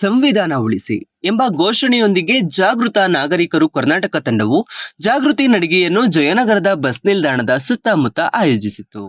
ಸಂವಿಧಾನ ಉಳಿಸಿ ಎಂಬ ಘೋಷಣೆಯೊಂದಿಗೆ ಜಾಗೃತ ನಾಗರಿಕರು ಕರ್ನಾಟಕ ತಂಡವು ಜಾಗೃತಿ ನಡಿಗೆಯನ್ನು ಜಯನಗರದ ಬಸ್ ನಿಲ್ದಾಣದ ಸುತ್ತಮುತ್ತ ಆಯೋಜಿಸಿತು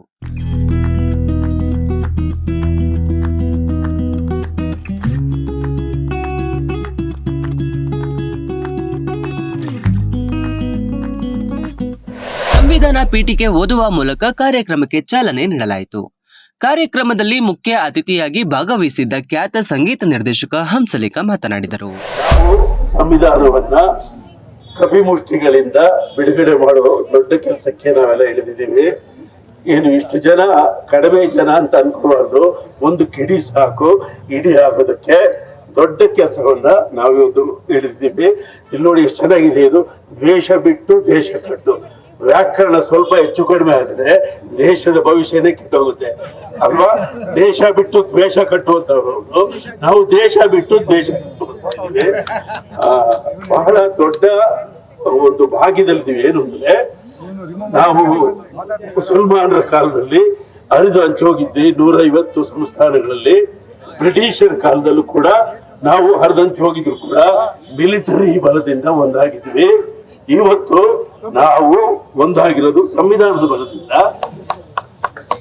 ಸಂವಿಧಾನ ಪೀಠಿಕೆ ಓದುವ ಮೂಲಕ ಕಾರ್ಯಕ್ರಮಕ್ಕೆ ಚಾಲನೆ ನೀಡಲಾಯಿತು. ಕಾರ್ಯಕ್ರಮದಲ್ಲಿ ಮುಖ್ಯ ಅತಿಥಿಯಾಗಿ ಭಾಗವಹಿಸಿದ್ದ ಖ್ಯಾತ ಸಂಗೀತ ನಿರ್ದೇಶಕ ಹಂಸಲೇಖ ಮಾತನಾಡಿದರು. ನಾವು ಸಂವಿಧಾನವನ್ನ ಕಪಿಮುಷ್ಟಿಗಳಿಂದ ಬಿಡುಗಡೆ ಮಾಡುವ ದೊಡ್ಡ ಕೆಲಸಕ್ಕೆ ನಾವೆಲ್ಲ ಇಳಿದಿದ್ದೀವಿ. ಏನು ಇಷ್ಟು ಜನ, ಕಡಿಮೆ ಜನ ಅಂತ ಅನ್ಕೋಬಾರ್ದು. ಒಂದು ಕಿಡಿ ಸಾಕು. ಇಡಿ ಆಗೋದಕ್ಕೆ ದೊಡ್ಡ ಕೆಲಸವನ್ನ ನಾವು ಇವತ್ತು ಹಿಡಿದಿದ್ದೀವಿ ಇಲ್ಲಿ ನೋಡಿ ಎಷ್ಟು ಚೆನ್ನಾಗಿದೆ ಇದು. ದ್ವೇಷ ಬಿಟ್ಟು ದೇಶ ಕಟ್ಟು ವ್ಯಾಕರಣ ಸ್ವಲ್ಪ ಹೆಚ್ಚು ಕಡಿಮೆ ಆದರೆ ದೇಶದ ಭವಿಷ್ಯನೇ ಕೆಟ್ಟೋಗುತ್ತೆ ಅಲ್ವಾ? ದೇಶ ಬಿಟ್ಟು ದ್ವೇಷ ಕಟ್ಟುವಂತವ್ರು ನಾವು ದೇಶ ಬಿಟ್ಟು ದ್ವೇಷ ಬಹಳ ದೊಡ್ಡ ಒಂದು ಭಾಗ್ಯದಲ್ಲಿದ್ದೀವಿ. ಏನು ಅಂದ್ರೆ, ನಾವು ಮುಸಲ್ಮಾನರ ಕಾಲದಲ್ಲಿ ಹರಿದು ಹಂಚೋಗಿದ್ವಿ ನೂರ ಐವತ್ತು ಸಂಸ್ಥಾನಗಳಲ್ಲಿ. ಬ್ರಿಟಿಷರ ಕಾಲದಲ್ಲೂ ಕೂಡ ನಾವು ಹರಿದಂಚು ಹೋಗಿದ್ರು ಕೂಡ ಮಿಲಿಟರಿ ಬಲದಿಂದ ಒಂದಾಗಿದ್ವಿ ಇವತ್ತು ನಾವು ಒಂದಾಗಿರೋದು ಸಂವಿಧಾನದ ಬಲದಿಂದ.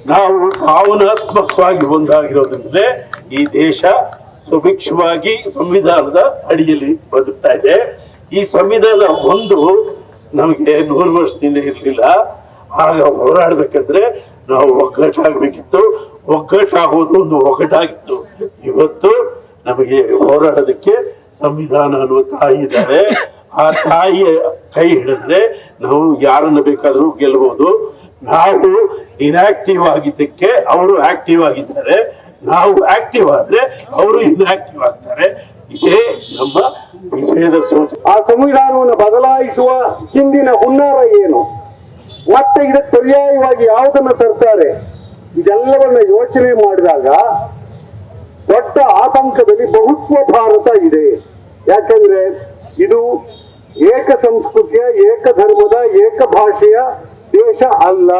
ನಾವು ಭಾವನಾತ್ಮಕವಾಗಿ ಒಂದಾಗಿರೋದ್ರಿಂದಲೇ ಈ ದೇಶ ಸುಭಿಕ್ಷವಾಗಿ ಸಂವಿಧಾನದ ಅಡಿಯಲ್ಲಿ ಬದುಕ್ತಾ ಇದೆ. ಈ ಸಂವಿಧಾನ ಒಂದು ನಮಗೆ ನೂರು ವರ್ಷದಿಂದ ಇರಲಿಲ್ಲ. ಆಗ ಹೋರಾಡ್ಬೇಕಂದ್ರೆ ನಾವು ಒಗ್ಗಟ್ಟಾಗಬೇಕಿತ್ತು. ಒಗ್ಗಟ್ಟಾಗೋದು ಒಂದು ಒಗ್ಗಟ್ಟಾಗಿತ್ತು ಇವತ್ತು ನಮಗೆ ಹೋರಾಡೋದಕ್ಕೆ ಸಂವಿಧಾನ ಅನ್ನುವ ತಾಯಿ ಇದ್ದಾರೆ. ಆ ತಾಯಿಯ ಕೈ ಹಿಡಿದ್ರೆ ನಾವು ಯಾರನ್ನು ಬೇಕಾದರೂ ಗೆಲ್ಲಬಹುದು ನಾವು ಇನ್ಆಕ್ಟಿವ್ ಆಗಿದ್ದಕ್ಕೆ ಅವರು ಆಕ್ಟಿವ್ ಆಗಿದ್ದಾರೆ. ನಾವು ಆಕ್ಟಿವ್ ಆದರೆ ಅವರು ಇನ್ಆಕ್ಟಿವ್ ಆಗ್ತಾರೆ. ಇದೇ ನಮ್ಮ ವಿಷಯದ ಸೂಚನೆ. ಆ ಸಂವಿಧಾನವನ್ನು ಬದಲಾಯಿಸುವ ಹಿಂದಿನ ಹುನ್ನಾರ ಏನು? ಮತ್ತೆ ಇದಕ್ಕೆ ಪರ್ಯಾಯವಾಗಿ ಯಾವುದನ್ನು ತರ್ತಾರೆ? ಇದೆಲ್ಲವನ್ನ ಯೋಚನೆ ಮಾಡಿದಾಗ ದೊಡ್ಡ ಆತಂಕದಲ್ಲಿ ಬಹುತ್ವ ಭಾರತ ಇದೆ. ಯಾಕಂದ್ರೆ ಇದು ಏಕ ಸಂಸ್ಕೃತಿಯ, ಏಕ ಧರ್ಮದ, ಏಕ ಭಾಷೆಯ ದೇಶ ಅಲ್ಲ.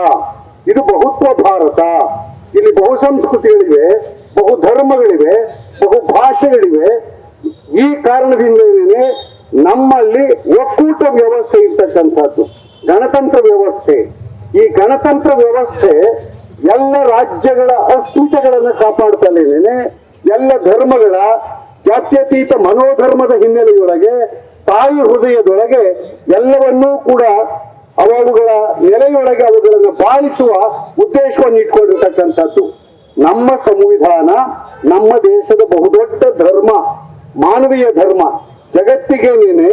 ಇದು ಬಹುತ್ವ ಭಾರತ. ಇಲ್ಲಿ ಬಹು ಸಂಸ್ಕೃತಿಗಳಿವೆ, ಬಹು ಧರ್ಮಗಳಿವೆ, ಬಹು ಭಾಷೆಗಳಿವೆ. ಈ ಕಾರಣದಿಂದಲೇ ನಮ್ಮಲ್ಲಿ ಒಕ್ಕೂಟ ವ್ಯವಸ್ಥೆ ಇರ್ತಕ್ಕಂಥದ್ದು, ಗಣತಂತ್ರ ವ್ಯವಸ್ಥೆ. ಈ ಗಣತಂತ್ರ ವ್ಯವಸ್ಥೆ ಎಲ್ಲ ರಾಜ್ಯಗಳ ಅಸ್ಮಿತೆಗಳನ್ನು ಕಾಪಾಡ್ತಲೇನೆ ಎಲ್ಲ ಧರ್ಮಗಳ ಜಾತ್ಯತೀತ ಮನೋಧರ್ಮದ ಹಿನ್ನೆಲೆಯೊಳಗೆ ತಾಯಿ ಹೃದಯದೊಳಗೆ ಎಲ್ಲವನ್ನೂ ಕೂಡ ಅವುಗಳ ನೆಲೆಯೊಳಗೆ ಅವುಗಳನ್ನು ಪಾಲಿಸುವ ಉದ್ದೇಶವನ್ನು ಇಟ್ಕೊಂಡಿರ್ತಕ್ಕಂಥದ್ದು. ನಮ್ಮ ಸಂವಿಧಾನ, ನಮ್ಮ ದೇಶದ ಬಹುದೊಡ್ಡ ಧರ್ಮ, ಮಾನವೀಯ ಧರ್ಮ ಜಗತ್ತಿಗೇನೇನೆ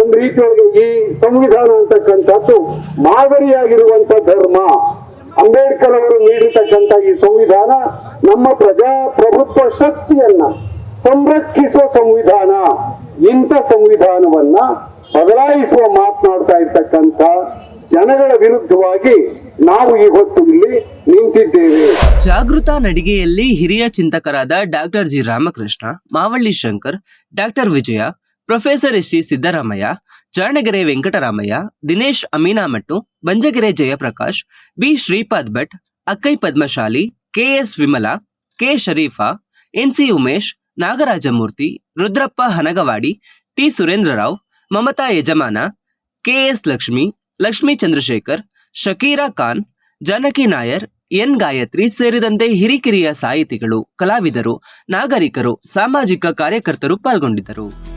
ಒಂದು ರೀತಿಯೊಳಗೆ ಈ ಸಂವಿಧಾನ ಅಂತಕ್ಕಂಥದ್ದು ಮಾದರಿಯಾಗಿರುವಂತ ಧರ್ಮ. ಅಂಬೇಡ್ಕರ್ ಅವರು ನೀಡಿರ್ತಕ್ಕಂಥ ಈ ಸಂವಿಧಾನ ನಮ್ಮ ಪ್ರಜಾಪ್ರಭುತ್ವ ಶಕ್ತಿಯನ್ನ ಸಂರಕ್ಷಿಸುವ ಸಂವಿಧಾನ. ಇಂಥ ಸಂವಿಧಾನವನ್ನ ಬದಲಾಯಿಸುವ ಮಾತನಾಡ್ತಾ ಇರ್ತಕ್ಕಂಥ ಜನಗಳ ವಿರುದ್ಧವಾಗಿ ನಾವು ಇವತ್ತು ಇಲ್ಲಿ ನಿಂತಿದ್ದೇವೆ. ಜಾಗೃತ ನಡಿಗೆಯಲ್ಲಿ ಹಿರಿಯ ಚಿಂತಕರಾದ doctor G Ramakrishna, Mavalli Shankar, doctor Vijaya, professor S G Siddaramaiah, Janagere Venkataramaiah, Dinesh Aminamattu, Banjagere Jayaprakash, B Shripad Bhat, Akkai Padmashali KS Vimala, K Sharifa NC Umesh Nagarajamurthy, Rudrappa Hanagavadi, T Surendrarao, Mamata Yajamana, KS Lakshmi, Lakshmi Chandrashekar, Shakira Khan, Janaki Nair, N. Gayatri ಸೇರಿದಂತೆ ಹಿರಿಕಿರಿಯ ಸಾಹಿತಿಗಳು, ಕಲಾವಿದರು, ನಾಗರಿಕರು, ಸಾಮಾಜಿಕ ಕಾರ್ಯಕರ್ತರು ಪಾಲ್ಗೊಂಡಿದ್ದರು.